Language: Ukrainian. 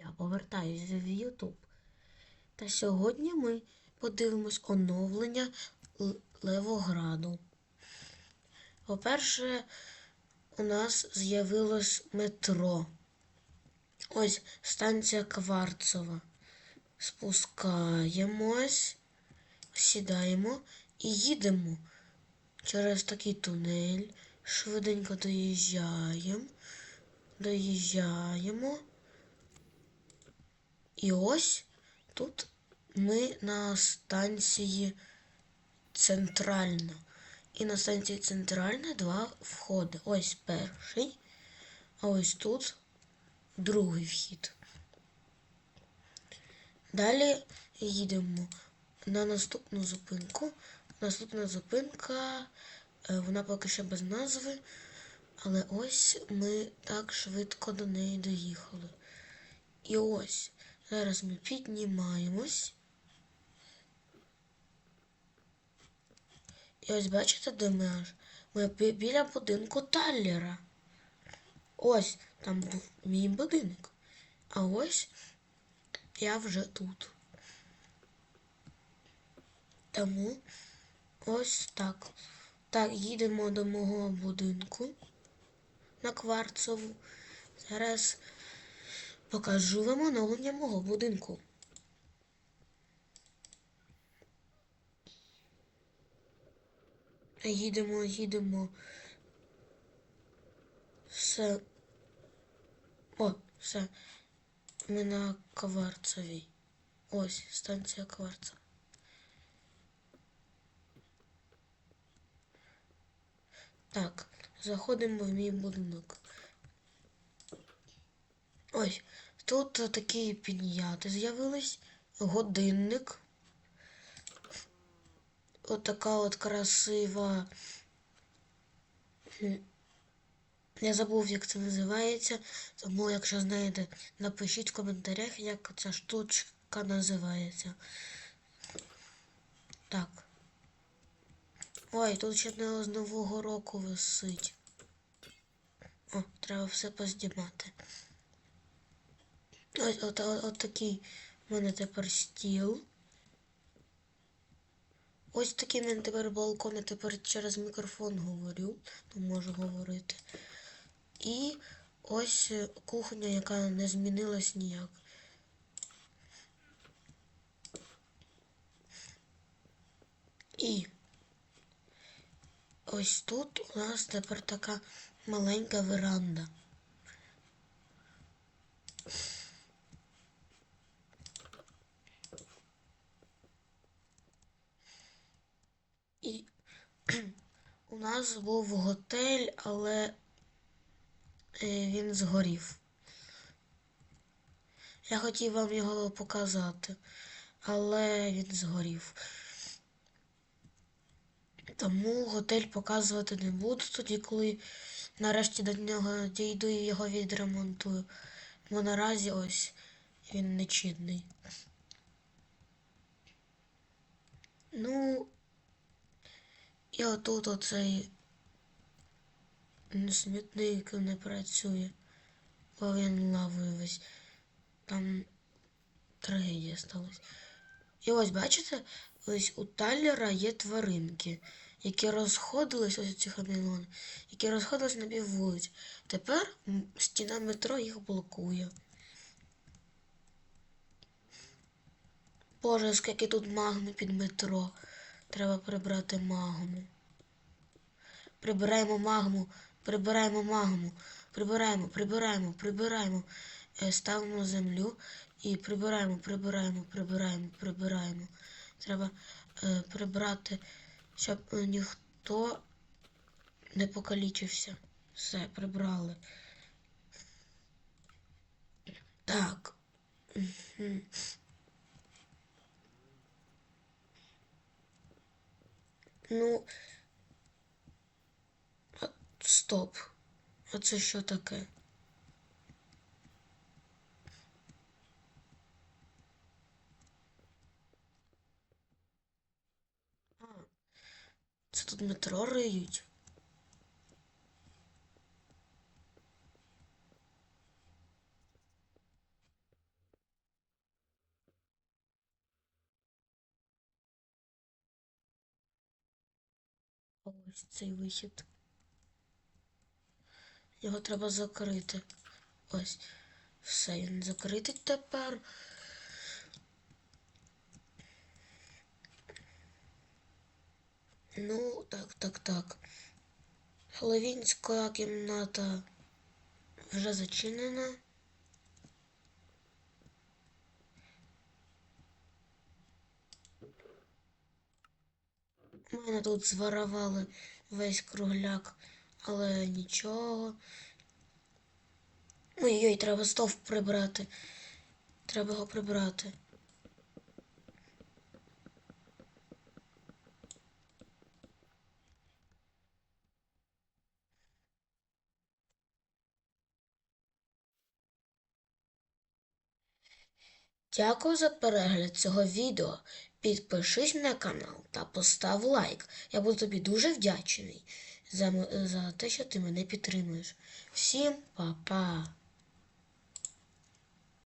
Я повертаюся в YouTube. Та сьогодні ми подивимось оновлення Левограду. По-перше, у нас з'явилось метро. Ось станція Кварцова. Спускаємось, сідаємо і їдемо через такий тунель. Швиденько доїжджаємо. Доїжджаємо. І ось тут ми на станції Центральна. І на станції Центральна два входи. Ось перший, а ось тут другий вхід. Далі їдемо на наступну зупинку. Наступна зупинка, е, вона поки що без назви, але ось ми так швидко до неї доїхали. І ось зараз ми піднімаємось. І ось бачите, де ми аж? Ми бі- біля будинку Таллера. Ось там був мій будинок. А ось я вже тут. Тому ось так. Так, їдемо до мого будинку на кварцову. Зараз покажу вам оновлення мого будинку. Їдемо, їдемо. Все. О, все. Ми на Кварцевій. Ось станція Кварца. Так, заходимо в мій будинок. Ось, тут такі підняти з'явились. Годинник. От така от красива. Я забув, як це називається. Тому, якщо знаєте, напишіть в коментарях, як ця штучка називається. Так. Ой, тут ще не з Нового року висить. О, треба все познімати. Ось от, от, от такий в мене тепер стіл. Ось такий в мене тепер балкон, я тепер через мікрофон говорю, то можу говорити. І ось е, кухня, яка не змінилась ніяк. І ось тут у нас тепер така маленька веранда. І у нас був готель, але е, він згорів. Я хотів вам його показати, але він згорів. Тому готель показувати не буду тоді, коли нарешті до нього дійду і його відремонтую. Бо наразі ось він нечідний. Ну, і отут оцей смітник не працює, бо він лавою весь. Там трагедія сталася. І ось бачите, ось у Таллера є тваринки, які розходились, ось ці хамелеони, які розходились на піввулиць. Тепер стіна метро їх блокує. Боже, скільки тут магми під метро. Треба прибрати магму. Прибираємо магму, прибираємо магму, прибираємо, прибираємо, прибираємо. Е, Ставимо землю і прибираємо, прибираємо, прибираємо, прибираємо. Треба е, прибрати, щоб е, ніхто не покалічився. Все, прибрали. Так. Ну. Стоп. А це що таке? Це тут метро риють. Ось цей вихід. Його треба закрити. Ось. Все, він закритий тепер. Ну, так, так, так. Головінська кімната вже зачинена. У мене тут зварували весь кругляк, але нічого. Ой-ой, треба стовп прибрати. Треба його прибрати. Дякую за перегляд цього відео. Підпишись на канал та постав лайк. Я буду тобі дуже вдячний за, за те, що ти мене підтримуєш. Всім па-па!